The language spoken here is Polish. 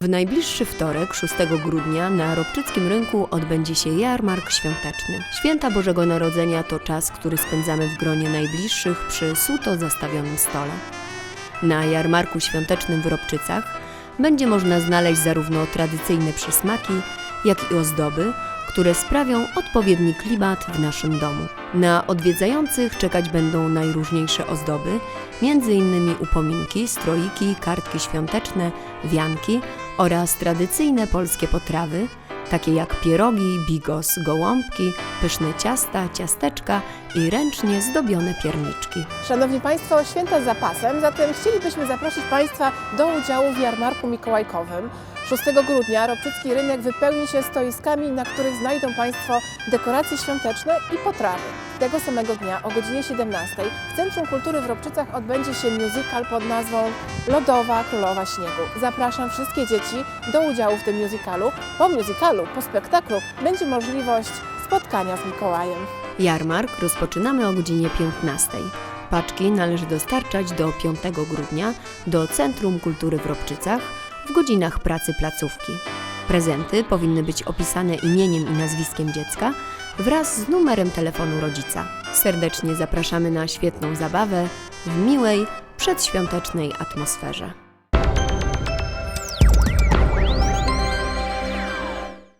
W najbliższy wtorek, 6 grudnia, na Robczyckim Rynku odbędzie się jarmark świąteczny. Święta Bożego Narodzenia to czas, który spędzamy w gronie najbliższych przy suto zastawionym stole. Na jarmarku świątecznym w Robczycach będzie można znaleźć zarówno tradycyjne przysmaki, jak i ozdoby, które sprawią odpowiedni klimat w naszym domu. Na odwiedzających czekać będą najróżniejsze ozdoby, m.in. upominki, stroiki, kartki świąteczne, wianki oraz tradycyjne polskie potrawy, takie jak pierogi, bigos, gołąbki, pyszne ciasta, ciasteczka i ręcznie zdobione pierniczki. Szanowni Państwo, święta zapasem, zatem chcielibyśmy zaprosić Państwa do udziału w jarmarku mikołajkowym. 6 grudnia Robczycki Rynek wypełni się stoiskami, na których znajdą Państwo dekoracje świąteczne i potrawy. Tego samego dnia o godzinie 17 w Centrum Kultury w Robczycach odbędzie się musical pod nazwą Lodowa Królowa Śniegu. Zapraszam wszystkie dzieci do udziału w tym musicalu. Po musicalu, po spektaklu będzie możliwość spotkania z Mikołajem. Jarmark rozpoczynamy o godzinie 15. Paczki należy dostarczać do 5 grudnia do Centrum Kultury w Robczycach w godzinach pracy placówki. Prezenty powinny być opisane imieniem i nazwiskiem dziecka wraz z numerem telefonu rodzica. Serdecznie zapraszamy na świetną zabawę w miłej, przedświątecznej atmosferze.